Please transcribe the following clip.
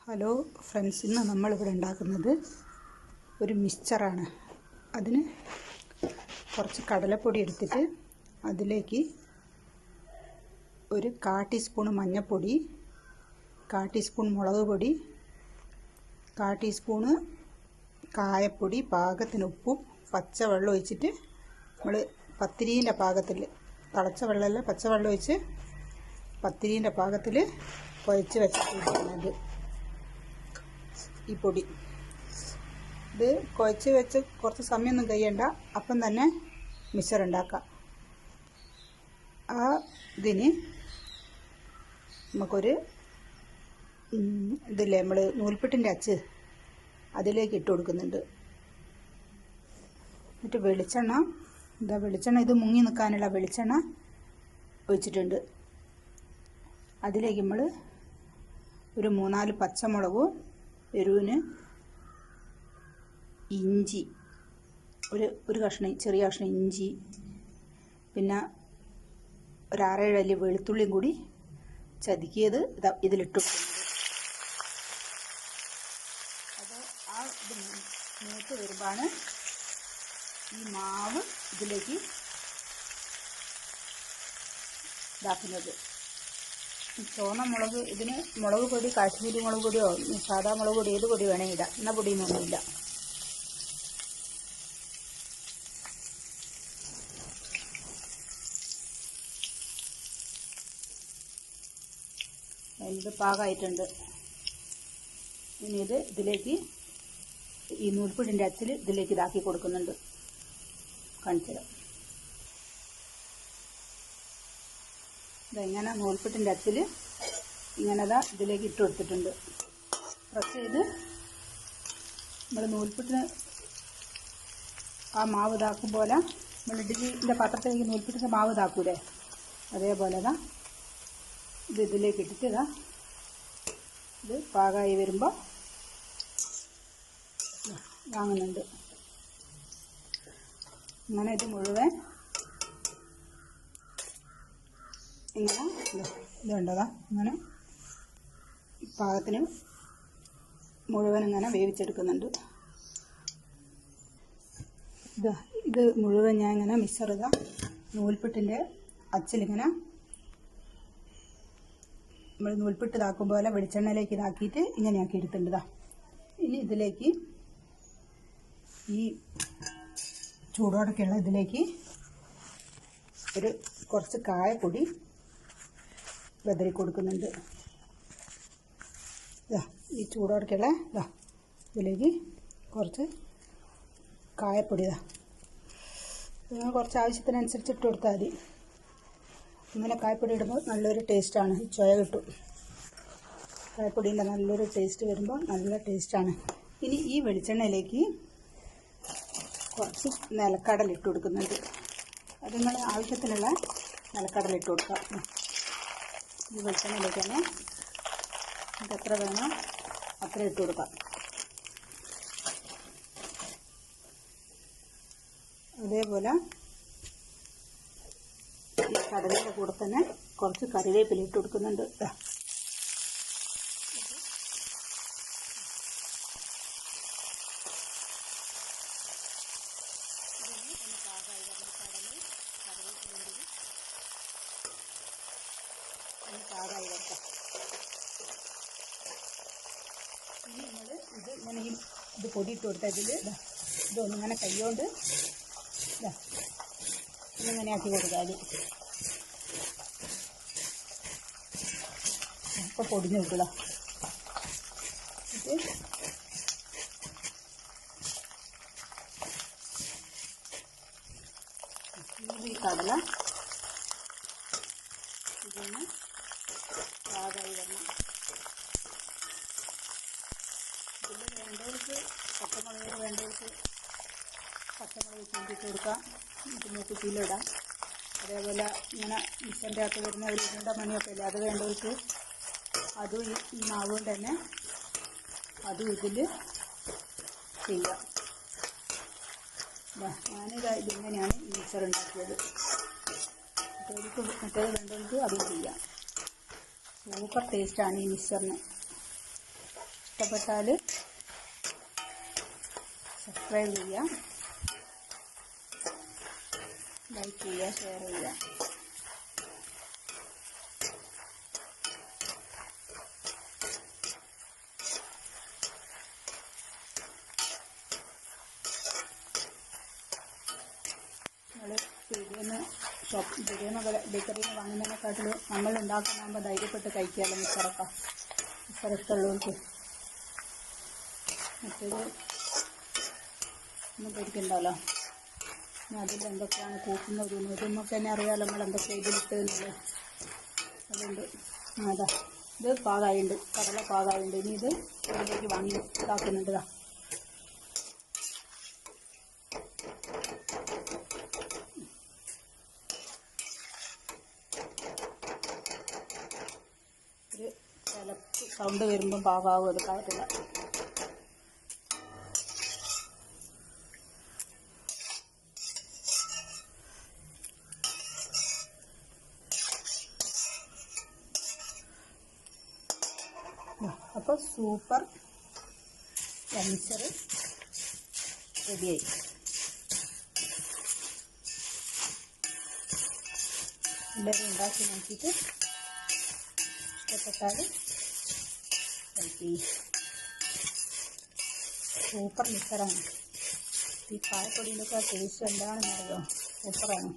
Hello friends ഇന്ന് നമ്മളിവിടെ ഉണ്ടാക്കുന്നത് ഒരു മിക്സ്ചറാണ്. അതിന് കുറച്ച് കടലപ്പൊടി എടുത്തിട്ട് അതിലേക്ക് ഒരു കാ ടീസ്പൂൺ മഞ്ഞൾപ്പൊടി കാ ടീസ്പൂൺ മുളക് പൊടി കാ ടീസ്പൂണ് കായപ്പൊടി പാകത്തിന് ഉപ്പും പച്ചവെള്ളം ഒഴിച്ചിട്ട് നമ്മൾ പത്തിരീന്റെ പാകത്തിൽ തളച്ച വെള്ളമല്ല പച്ചവെള്ളം ഒഴിച്ച് പത്തിരീന്റെ പാകത്തിൽ കുഴച്ച് വെച്ചിട്ടുണ്ട് ഈ പൊടി. ഇത് കുഴച്ച് വെച്ച് കുറച്ച് സമയമൊന്നും കഴിയണ്ട. അപ്പം തന്നെ മിക്സർ ഉണ്ടാക്കാം ആ ഇതിന് നമുക്കൊരു ഇതില്ലേ നമ്മൾ നൂൽപ്പെട്ടിന്റെ അച്ച് അതിലേക്ക് ഇട്ട് കൊടുക്കുന്നുണ്ട്. എന്നിട്ട് വെളിച്ചെണ്ണ എന്താ വെളിച്ചെണ്ണ ഇത് മുങ്ങി നിൽക്കാനുള്ള വെളിച്ചെണ്ണ ഒഴിച്ചിട്ടുണ്ട്. അതിലേക്ക് നമ്മൾ ഒരു മൂന്നാൽ പച്ചമുളകും എരിവിന് ഇഞ്ചി ഒരു ഒരു കഷ്ണം ചെറിയ കഷ്ണം ഇഞ്ചി പിന്നെ ഒരു ആറേഴ് അല്ലി വെളുത്തുള്ളിയും കൂടി ചതുക്കിയത് ഇതാ ഇതിലിട്ടു. അത് ആ ഇത് മൂത്ത് വരുമ്പോഴാണ് ഈ മാവ് ഇതിലേക്ക് ഇതാക്കുന്നത്. ചുവന്ന മുളക് ഇതിന് മുളക് പൊടി കാശ്മീരി മുളക് പൊടിയോ സാധാ മുളക് പൊടി ഏത് പൊടി വേണമെങ്കിൽ ഇടാം. എന്ന പൊടിയൊന്നുമില്ല ഇത് പാകമായിട്ടുണ്ട് ഇനി ഇത് ഇതിലേക്ക് ഈ നൂൽപ്പിടിന്റെ അച്ചിൽ ഇതിലേക്ക് ഇതാക്കി കൊടുക്കുന്നുണ്ട്. കാണിച്ചുതരാം. ഇതെങ്ങനെ നൂൽപ്പെട്ടിന്റെ അച്ചിൽ ഇങ്ങനെ ഇതാ ഇതിലേക്ക് ഇട്ട് കൊടുത്തിട്ടുണ്ട്. പ്രസ് ചെയ്ത് നമ്മൾ നൂൽപ്പെട്ടിന് ആ മാവ് ഇതാക്കും പോലെ നമ്മൾ ഇഡ്ഡലിന്റെ പാത്രത്തിലേക്ക് നൂൽപ്പിട്ടിന്റെ മാവ് ഇതാക്കൂലേ? അതേപോലെ ഇതാ ഇത് ഇതിലേക്ക് ഇട്ടിട്ട് ഇതാ ഇത് പാകമായി വരുമ്പോൾ വാങ്ങുന്നുണ്ട്. അങ്ങനെ ഇത് മുഴുവൻ ഇങ്ങനെ ഇത് വേണ്ടതാ ഇങ്ങനെ പാകത്തിന് മുഴുവൻ ഇങ്ങനെ വേവിച്ചെടുക്കുന്നുണ്ട്. ഇത് ഇത് മുഴുവൻ ഞാൻ ഇങ്ങനെ മിക്സർ ഇതാ. നൂൽപ്പിട്ടിന്റെ അച്ചിലിങ്ങനെ നമ്മൾ നൂൽപ്പിട്ട് ഇതാക്കും പോലെ വെളിച്ചെണ്ണയിലേക്ക് ഇതാക്കിയിട്ട് ഇങ്ങനെ ആക്കി എടുത്തിട്ടുണ്ട് ഇതാ ഇനി ഇതിലേക്ക് ഈ ചൂടോടൊക്കെയുള്ള ഇതിലേക്ക് ഒരു കുറച്ച് കായപ്പൊടി വെതറി കൊടുക്കുന്നുണ്ട് ഇതാ ഈ ചൂടോടൊക്കെയുള്ള ഇതാ ഇതിലേക്ക് കുറച്ച് കായപ്പൊടി ഇതാ ഇത് കുറച്ച് ആവശ്യത്തിനനുസരിച്ച് ഇട്ട് കൊടുത്താൽ മതി. ഇങ്ങനെ കായപ്പൊടി ഇടുമ്പോൾ നല്ലൊരു ടേസ്റ്റാണ്. ചുയ കിട്ടും. കായപ്പൊടീന്റെ നല്ലൊരു ടേസ്റ്റ് വരുമ്പോൾ നല്ല ടേസ്റ്റാണ്. ഇനി ഈ വെളിച്ചെണ്ണയിലേക്ക് കുറച്ച് നിലക്കടലിട്ട് കൊടുക്കുന്നുണ്ട്. അത് നിങ്ങൾ ആവശ്യത്തിനുള്ള നിലക്കടലിട്ട് കൊടുക്കാം. ഈ വെളിച്ചെണ്ണയിലേക്ക് തന്നെ നമുക്ക് എത്ര വേണോ അത്ര ഇട്ട് കൊടുക്കാം. അതേപോലെ ഈ കടലയുടെ കൂടെ തന്നെ കുറച്ച് കറിവേപ്പില ഇട്ട് കൊടുക്കുന്നുണ്ട് ദാ. ഒന്ന് പാകമായി വരട്ടെ ഇനി നമ്മൾ ഇങ്ങനെ ഈ ഇത് പൊടിയിട്ട് കൊടുത്ത ഇതിൽ ഇതാ ഇതൊന്ന് ഇങ്ങനെ കൈകൊണ്ട് ഇങ്ങനെ ആക്കി കൊടുത്താൽ അപ്പോൾ പൊടിഞ്ഞ് കിട്ടുക ഇത്. കടല ഇതൊന്ന് പാകമായി വരണം ഇതിൽ വേണ്ടവർക്ക് പച്ചമുളക് വേണ്ടവർക്ക് പച്ചമുളക് ചൂണ്ടിട്ട് കൊടുക്കാം. എന്നിട്ട് മൂക്കുറ്റിയിലിടാം അതേപോലെ ഇങ്ങനെ മിക്സറിന്റെ അകത്ത് വരുന്ന ഒരു ഇരുണ്ട മണിയൊക്കെ ഇല്ലേ അത് വേണ്ടവർക്ക് അതും ഈ മാവും കൊണ്ട് തന്നെ അതും ഇതിൽ ചെയ്യാം. ഞാനിത് ഇതിങ്ങനെയാണ് മിക്സർ ഉണ്ടാക്കിയത്. മറ്റവർക്ക് മറ്റേത് വേണ്ടവർക്ക് അതും ചെയ്യാം. സൂപ്പർ ടേസ്റ്റാണ് ഈ മിക്സറിന്. ഇഷ്ടപ്പെട്ടാൽ സബ്സ്ക്രൈബ് ചെയ്യുക ലൈക്ക് ചെയ്യുക. ഷെയർ ചെയ്യുക ബേക്കറിയിൽ നിന്ന് വാങ്ങുന്നതിനെക്കാട്ടിൽ നമ്മൾ ഉണ്ടാക്കുന്നതാകുമ്പോൾ ധൈര്യപ്പെട്ട് കഴിക്കാമല്ലോ മിച്ചറൊക്കെ മിച്ചർ ഇഷ്ടമുള്ളവർക്ക് മറ്റേത് ഒന്നും പേടിക്കണ്ടല്ലോ ഇനി അതിൽ എന്തൊക്കെയാണ് കൂട്ടുന്നത് ഒരു നമുക്ക് തന്നെ അറിയാമല്ലോ നമ്മൾ എന്തൊക്കെ ഇതിലിട്ടെന്നുള്ളത് അതുകൊണ്ട് അതാ ഇത് പാകായുണ്ട്. കടല പാകായുണ്ട്. ഇനി ഇത് ഇതിലേക്ക് വാങ്ങി ഇതാക്കുന്നുണ്ട് ഇതാ ഒരു ചിലപ്പ് സൗണ്ട് വരുമ്പം പാകാവും? അത് കാട്ടില്ല സൂപ്പർ മിക്സർ റെഡിയായി. എല്ലാവരും ഉണ്ടാക്കി നോക്കിയിട്ട് ഇഷ്ടപ്പെട്ടാൽ സൂപ്പർ മിക്സറാണ് ഈ കായപ്പൊടിയിലൊക്കെ ടേസ്റ്റ് എന്താണെന്നറിയോ? സൂപ്പറാണ്.